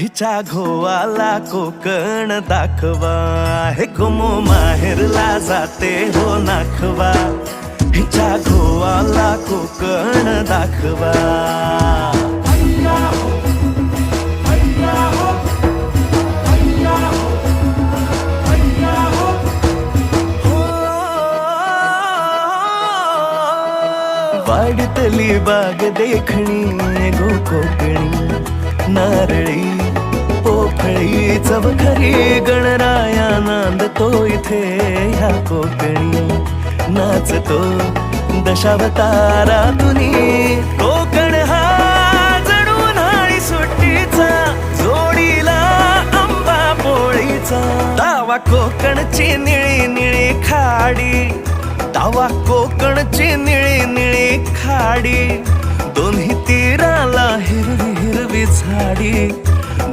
हिच्या घोवाला कोकण दाखवा. हे गोमो माहेरला जाते हो नाखवा. हिच्या घोवाला कोकण दाखवा. वाढतली बाग देखणी गो कोकणी. नारळी चव खरी गणराया नांदतो इथे ह्या कोकणी. नाचतो दशावतारा तुनी कोकण हा जणू नाळी सुट्टीचा जोडीला आंबा पोळीचा. दावा कोकणची निळी निळी खाडी दावा कोकणची निळी निळी खाडी. दोन्ही तीराला हिरवी हिरवी झाडी.